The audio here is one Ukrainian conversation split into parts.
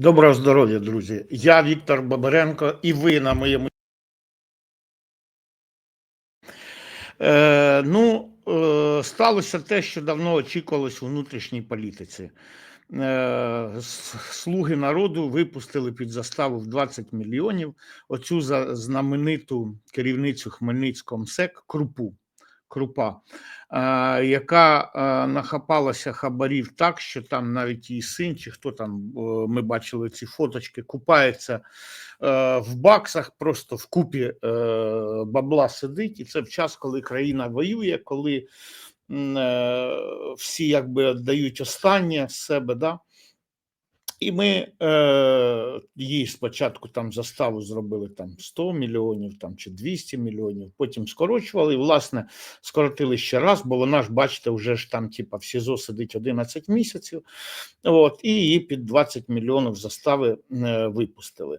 Доброго здоров'я, друзі. Я Віктор Бабаренко, і ви на моєму. Е, ну, е, сталося те, що давно очікувалось у внутрішній політиці. Е, слуги народу випустили під заставу в 20 мільйонів оцю за знамениту керівницю Хмельницького МСЕК Крупу. Крупа, яка нахапалася хабарів так, що там навіть її син, чи хто там, ми бачили ці фоточки, купається е, в баксах, просто в купі е, бабла сидить, і це в час, коли країна воює, коли е, всі якби віддають останнє з себе. Да? І ми е, їй спочатку там заставу зробили там 100 мільйонів там, чи 200 мільйонів, потім скорочували, і, власне, скоротили ще раз, бо вона ж, бачите, вже ж там, типа, в СІЗО сидить 11 місяців, от, і її під 20 мільйонів застави е, випустили.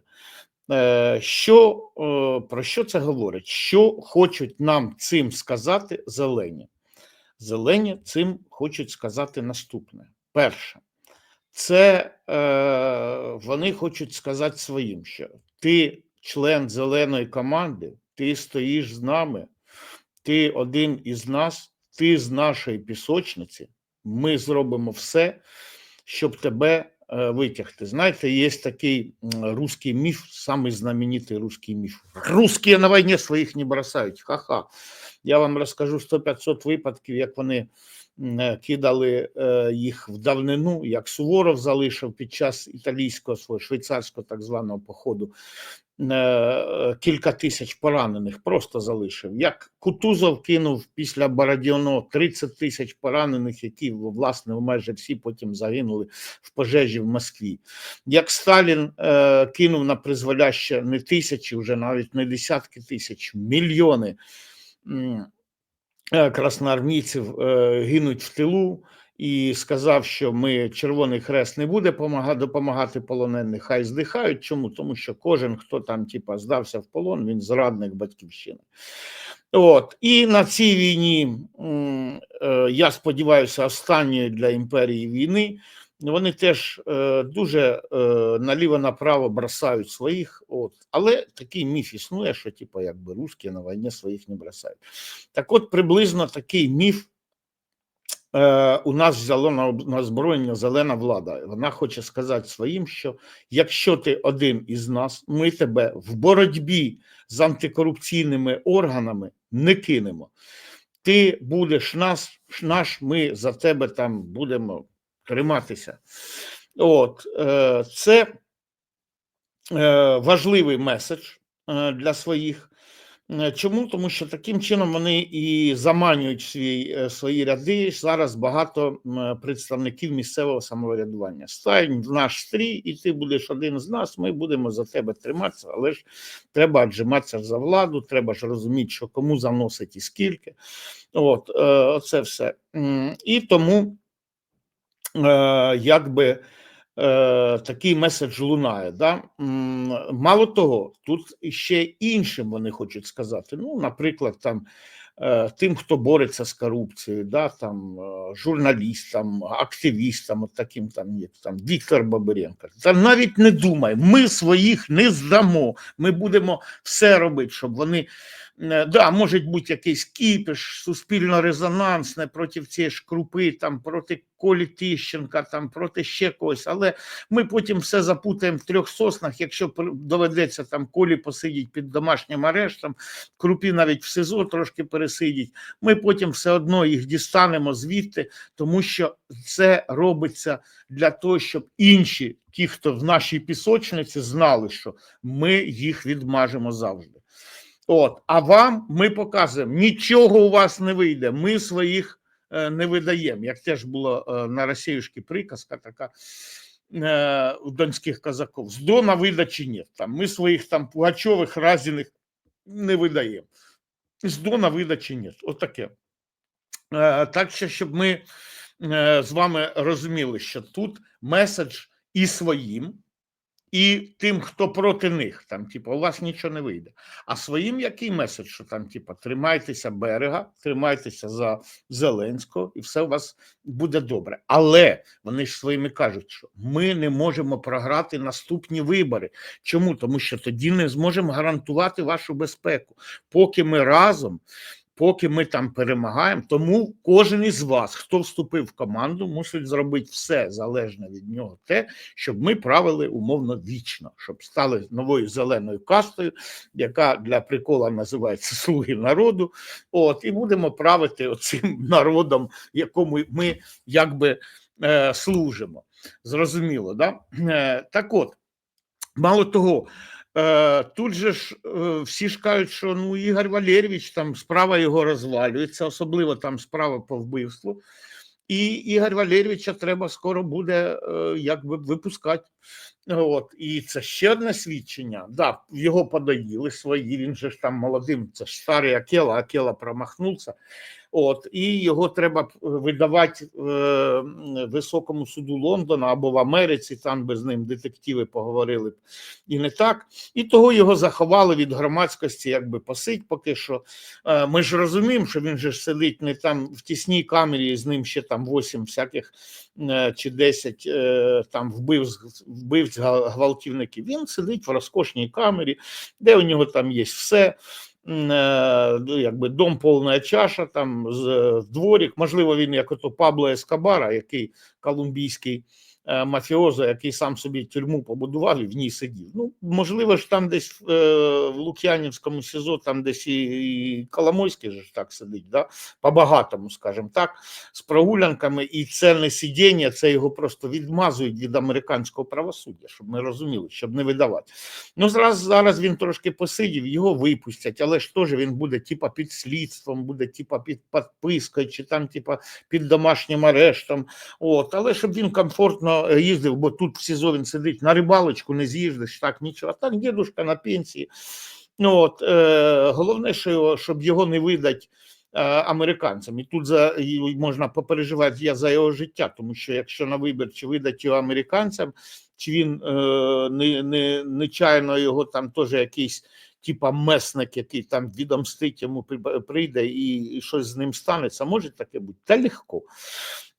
Е, що, е, про що це говорить? Що хочуть нам цим сказати зелені? Зелені цим хочуть сказати наступне. Перше, це е, вони хочуть сказати своїм, що ти член зеленої команди, ти стоїш з нами, ти один із нас, ти з нашої пісочниці. Ми зробимо все, щоб тебе витягти. Знаєте, є такий русский міф, самий знаменитий русський міф. Русські на війні своїх не бросають. Ха-ха. Я вам розкажу 100-500 випадків, як вони е, кидали їх в давнину, як Суворов залишив під час італійського свого швейцарського так званого походу кілька тисяч поранених, просто залишив. Як Кутузов кинув після Бородіно 30 тисяч поранених, які власне майже всі потім загинули в пожежі в Москві. Як Сталін е, кинув на призволяще не тисячі, вже навіть не десятки тисяч, мільйони е, красноармійців е, гинуть в тилу. І сказав, що ми Червоний Хрест не буде допомагати полонених, хай здихають. Чому? Тому що кожен, хто там типа здався в полон, він зрадник батьківщини. От і на цій війні е, я сподіваюся, останньої для імперії війни. Вони теж е, дуже е, наліво направо бросають своїх. От, але такий міф існує, що типу, якби русські на війні своїх не бросають. Так, от приблизно такий міф е, у нас взяло на, на озброєння зелена влада. Вона хоче сказати своїм, що якщо ти один із нас, ми тебе в боротьбі з антикорупційними органами не кинемо. Ти будеш нас, наш, ми за тебе там будемо триматися. От е, це е, важливий меседж е, для своїх. Е, Чому? Тому що таким чином вони і заманюють свій, е, свої ряди зараз багато представників місцевого самоврядування. Стань в наш стрій, і ти будеш один з нас. Ми будемо за тебе триматися, але ж треба віджиматися за владу, треба ж розуміти, що кому заносить і скільки. От, е, оце все. І тому, е, якби е, такий меседж лунає. Да? Мало того, тут ще іншим вони хочуть сказати. Ну, наприклад, там е, тим, хто бореться з корупцією, да, там е, журналістам, активістам, от таким там як там Віктор Бабиренко. Та навіть не думай, ми своїх не здамо. Ми будемо все робити, щоб вони. Е, Да, може бути якийсь кіпіш, суспільно-резонансне проти цієї ж крупи, там проти Колі Тищенка, там проти ще когось, але ми потім все запутаємо в трьох соснах. Якщо доведеться там колі посидіть під домашнім арештом, крупі навіть в СИЗО трошки пересидіть. Ми потім все одно їх дістанемо звідти, тому що це робиться для того, щоб інші, ті, хто в нашій пісочниці, знали, що ми їх відмажемо завжди. От, а вам ми показуємо, нічого у вас не вийде. Ми своїх е, не видаємо. Як теж було е, на Росіюшки приказка така е, у донських казаків. З Дона видачі ні. Там, ми своїх там Пугачових, Разіних не видаємо. З Дона видачі ні. Отаке. Е, так що, щоб ми з вами розуміли, що тут меседж і своїм, і тим, хто проти них, там, типу, у вас нічого не вийде. А своїм який меседж, що там, типу, тримайтеся берега, тримайтеся за Зеленського, і все у вас буде добре. Але вони ж своїми кажуть, що ми не можемо програти наступні вибори. Чому? Тому що тоді не зможемо гарантувати вашу безпеку, поки ми разом. Поки ми там перемагаємо, тому кожен із вас, хто вступив в команду, мусить зробити все залежне від нього, те, щоб ми правили умовно вічно, щоб стали новою зеленою кастою, яка для прикола називається Слуги народу. От і будемо правити оцим народом, якому ми якби е, служимо. Зрозуміло, да? Е, так от, мало того. Е, Тут же ж е, всі ж кажуть, що ну Ігор Валерійович там справа його розвалюється, особливо там справа по вбивству. І Ігор Валерійовича треба скоро буде е, якби випускати. От, і це ще одне свідчення. Да, його подоїли свої. Він же ж там молодим, це ж старий Акела, Акела промахнувся. От, і його треба видавати е, високому суду Лондона або в Америці, там би з ним детективи поговорили б і не так. І того його заховали від громадськості, якби посить поки що. Е, ми ж розуміємо, що він же ж сидить не там в тісній камері, і з ним ще там 8 всяких е, чи 10 е, там вбивць, вбивць гвалтівників. Він сидить в розкошній камері, де у нього там є все. Ну, якби дом повна чаша, там з дворік. Можливо, він як ото Пабло Ескабара, який колумбійський Е, мафіоза, який сам собі тюрму побудував і в ній сидів. Ну, можливо ж, там десь е, в Лук'янівському СІЗО, там десь і, Коломойський ж так сидить, да? по-багатому, скажімо так, з прогулянками, і це не сидіння, це його просто відмазують від американського правосуддя, щоб ми розуміли, щоб не видавати. Ну, зараз зараз він трошки посидів, його випустять, але ж теж він буде типа під слідством, буде типа під підпискою, чи там, типа під домашнім арештом. От, але щоб він комфортно гарно їздив, бо тут в СІЗО він сидить, на рибалочку не з'їздиш, так нічого. А так дідушка на пенсії. Ну от е, Головне, що щоб його не видать е, американцям. І тут за і можна попереживати я за його життя, тому що якщо на вибір чи видать його американцям, чи він е, не, не, нечайно його там теж якийсь. Типа месник, який там відомстить йому прийде і, і щось з ним станеться, може таке бути та легко.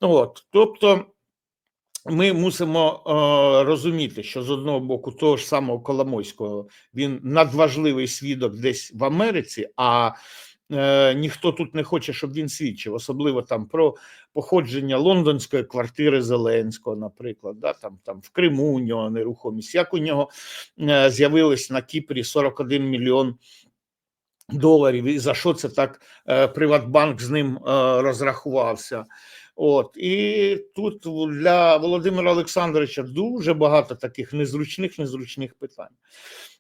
От, Тобто ми мусимо е, розуміти, що з одного боку того ж самого Коломойського він надважливий свідок десь в Америці, а е, ніхто тут не хоче, щоб він свідчив, особливо там про походження лондонської квартири Зеленського, наприклад, да, там там в Криму у нього нерухомість. Як у нього е, з'явилось на Кіпрі 41 мільйон. Доларів і за що це так е, Приватбанк з ним е, розрахувався? От і тут для Володимира Олександровича дуже багато таких незручних, незручних питань.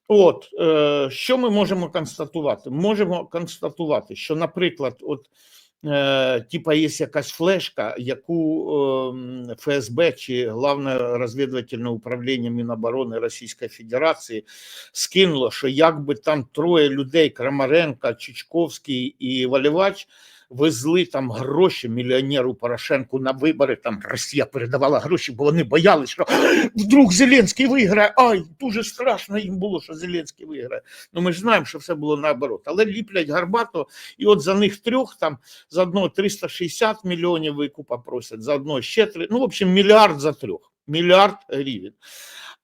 От е, що ми можемо констатувати? Можемо констатувати, що, наприклад, от е, типа є якась флешка, яку е, ФСБ чи Главне розвідувальне управління Міноборони Російської Федерації скинуло, що якби там троє людей: Крамаренка, Чичковський і Валівач везли там гроші мільйонеру Порошенку на вибори. Там Росія передавала гроші, бо вони боялися, що вдруг Зеленський виграє. Ай, дуже страшно їм було, що Зеленський виграє. Ну ми ж знаємо, що все було наоборот. Але ліплять Гарбато, і от за них трьох там за одного 360 мільйонів викупа просять, за одного ще три. Ну, в общем, мільярд за трьох, мільярд гривень.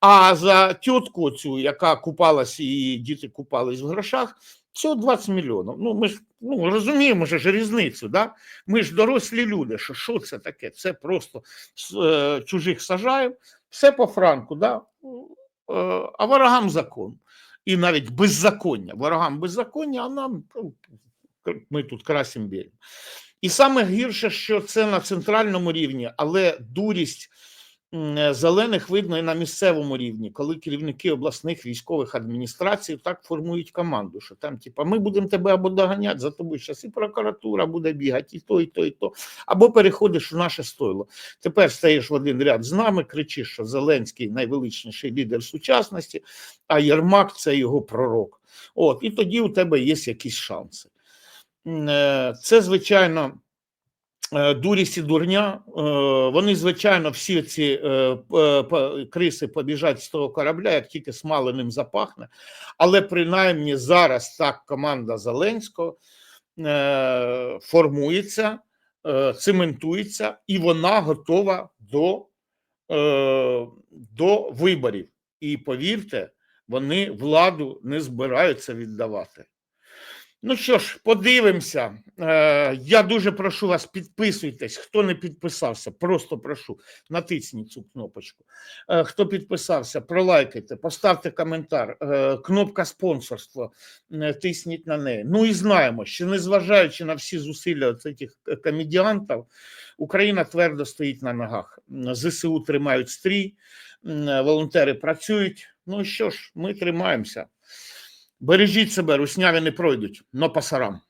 А за тітку цю, яка купалась, і діти купались в грошах, всього 20 мільйонів. Ну ми ж ну, розуміємо ж різницю. Да? Ми ж дорослі люди. Що що це таке? Це просто е, чужих сажаємо, все по франку, да? Е, а ворогам закон. І навіть беззаконня. Ворогам беззаконня, а нам ну, ми тут красим біль. І саме гірше, що це на центральному рівні, але дурість. Е, зелених видно і на місцевому рівні, коли керівники обласних військових адміністрацій так формують команду, що там, типа, ми будемо тебе або доганяти, за тобою зараз і прокуратура буде бігати, і то, і то, і то, або переходиш в наше стойло. Тепер стаєш в один ряд з нами, кричиш, що Зеленський найвеличніший лідер сучасності, а Єрмак це його пророк. От, і тоді у тебе є якісь шанси. Е, це, звичайно дурість і дурня. Е, Вони, звичайно, всі ці е, криси побіжать з того корабля, як тільки смаленим запахне. Але принаймні зараз так команда Зеленського е, формується, е, цементується, і вона готова до, е, до виборів. І повірте, вони владу не збираються віддавати. Ну що ж, подивимося. Е, я дуже прошу вас, підписуйтесь. Хто не підписався, просто прошу, натисніть цю кнопочку. Е, хто підписався, пролайкайте, поставте коментар. Е, кнопка спонсорства, тисніть на неї. Ну і знаємо, що незважаючи на всі зусилля цих комедіантів, Україна твердо стоїть на ногах. ЗСУ тримають стрій, волонтери працюють. Ну що ж, ми тримаємося. Бережіть себе, русняві не пройдуть, но пасарам.